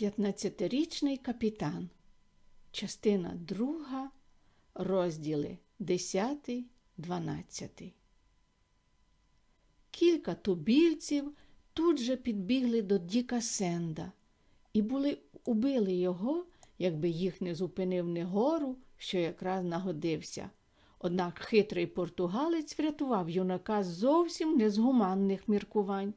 П'ятнадцятирічний капітан. Частина друга, розділи 10, 12. Кілька тубільців тут же підбігли до Діка Сенда і були убили його, якби їх не зупинив Негору, що якраз нагодився. Однак хитрий португалець врятував юнака зовсім не з гуманних міркувань.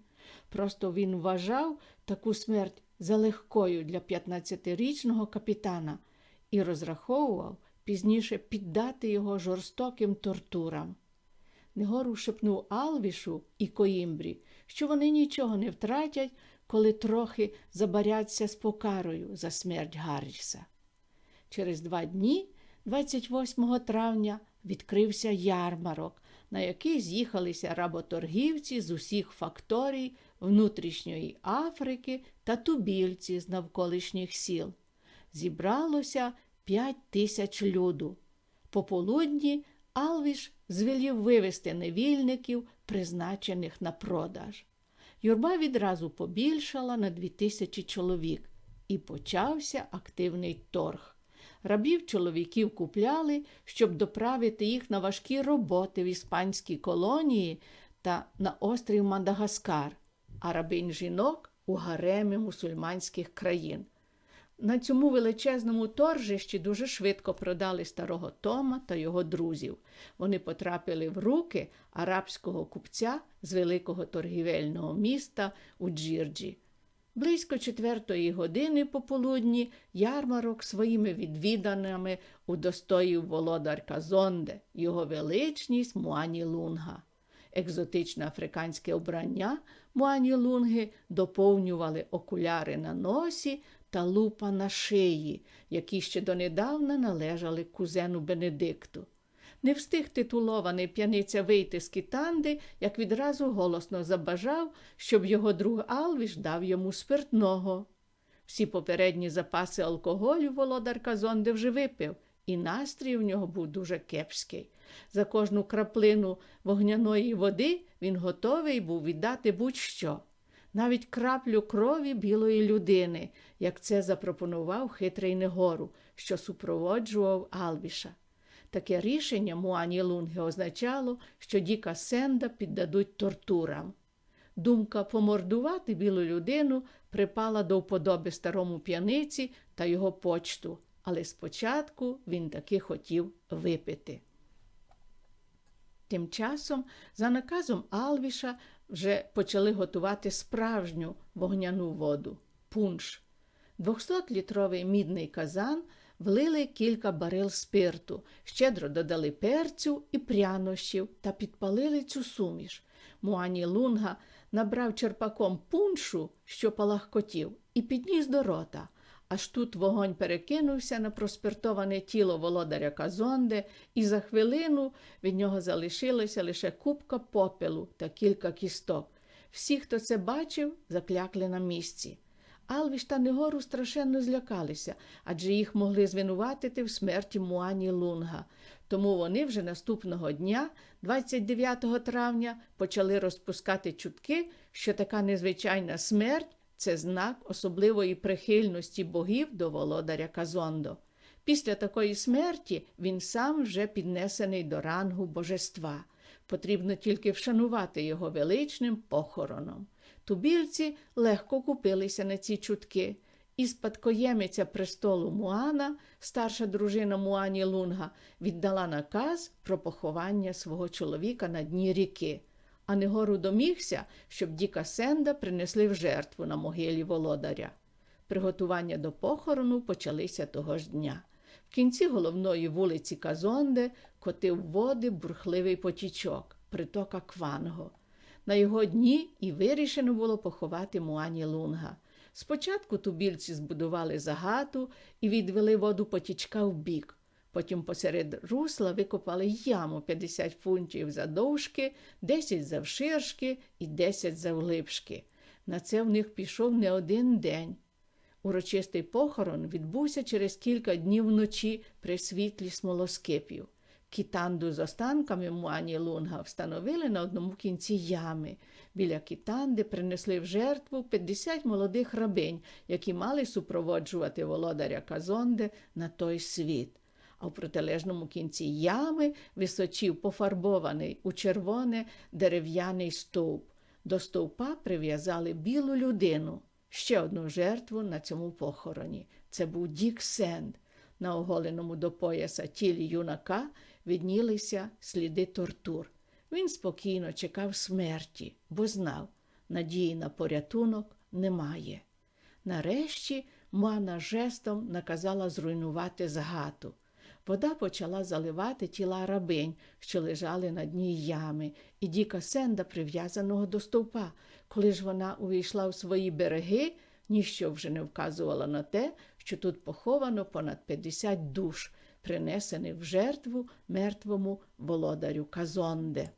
Просто він вважав таку смерть залегкою для 15-річного капітана і розраховував пізніше піддати його жорстоким тортурам. Негору шепнув Алвішу і Коїмбрі, що вони нічого не втратять, коли трохи забаряться з покарою за смерть Гарріса. Через два дні, 28 травня, відкрився ярмарок, на який з'їхалися работоргівці з усіх факторій внутрішньої Африки та тубільці з навколишніх сіл. Зібралося п'ять тисяч люду. Пополудні Алвіш звелів вивезти невільників, призначених на продаж. Юрба відразу побільшала на дві тисячі чоловік, і почався активний торг. Рабів чоловіків купляли, щоб доправити їх на важкі роботи в іспанській колонії та на острів Мадагаскар, а рабинь жінок у гаремі мусульманських країн. На цьому величезному торжищі дуже швидко продали старого Тома та його друзів. Вони потрапили в руки арабського купця з великого торгівельного міста у Джірджі. Близько четвертої години пополудні ярмарок своїми відвіданими удостоїв володар Казонде, його величність Муані Лунга. Екзотичне африканське обрання Муані Лунги доповнювали окуляри на носі та лупа на шиї, які ще донедавна належали кузену Бенедикту. Не встиг титулований п'яниця вийти з кітанди, як відразу голосно забажав, щоб його друг Алвіш дав йому спиртного. Всі попередні запаси алкоголю володар Казонде вже випив, і настрій у нього був дуже кепський. За кожну краплину вогняної води він готовий був віддати будь-що навіть краплю крові білої людини, як це запропонував хитрий Негору, що супроводжував Алвіша. Таке рішення Муані Лунге означало, що Діка Сенда піддадуть тортурам. Думка помордувати білу людину припала до вподоби старому п'яниці та його почту, але спочатку він таки хотів випити. Тим часом, за наказом Алвіша, вже почали готувати справжню вогняну воду пунш. 200-літровий мідний казан влили кілька барил спирту, щедро додали перцю і прянощів та підпалили цю суміш. Муані Лунга набрав черпаком пуншу, що палахкотів, і підніс до рота. Аж тут вогонь перекинувся на проспиртоване тіло володаря Казонде, і за хвилину від нього залишилося лише купка попелу та кілька кісток. Всі, хто це бачив, заклякли на місці. Алвіш та Негору страшенно злякалися, адже їх могли звинуватити в смерті Муані Лунга. Тому вони вже наступного дня, 29 травня, почали розпускати чутки, що така незвичайна смерть це знак особливої прихильності богів до володаря Казондо. Після такої смерті він сам вже піднесений до рангу божества. Потрібно тільки вшанувати його величним похороном. Тубільці легко купилися на ці чутки. І спадкоємиця престолу Муана, старша дружина Муані Лунга, віддала наказ про поховання свого чоловіка на дні ріки а Негору домігся, щоб Діка Сенда принесли в жертву на могилі володаря. Приготування до похорону почалися того ж дня. В кінці головної вулиці Казонде котив води бурхливий потічок, притока Кванго. На його дні і вирішено було поховати Муані Лунга. Спочатку тубільці збудували загату і відвели воду потічка в бік. Потім посеред русла викопали яму 50 фунтів завдовжки, 10 завширшки і 10 завглибшки. На це в них пішов не один день. Урочистий похорон відбувся через кілька днів вночі при світлі смолоскипів. Кітанду з останками Муані Лунга встановили на одному кінці ями. Біля кітанди принесли в жертву 50 молодих рабинь, які мали супроводжувати володаря Казонде на той світ. А в протилежному кінці ями височів пофарбований у червоне дерев'яний стовп. До стовпа прив'язали білу людину, ще одну жертву на цьому похороні. Це був Дік Сенд. На оголеному до пояса тілі юнака віднілися сліди тортур. Він спокійно чекав смерті, бо знав, надії на порятунок немає. Нарешті Мана жестом наказала зруйнувати згату. Вода почала заливати тіла рабинь, що лежали на дні ями, і Діка Сенда, прив'язаного до стовпа. Коли ж вона увійшла в свої береги, ніщо вже не вказувало на те, що тут поховано понад 50 душ, принесених в жертву мертвому володарю Казонде.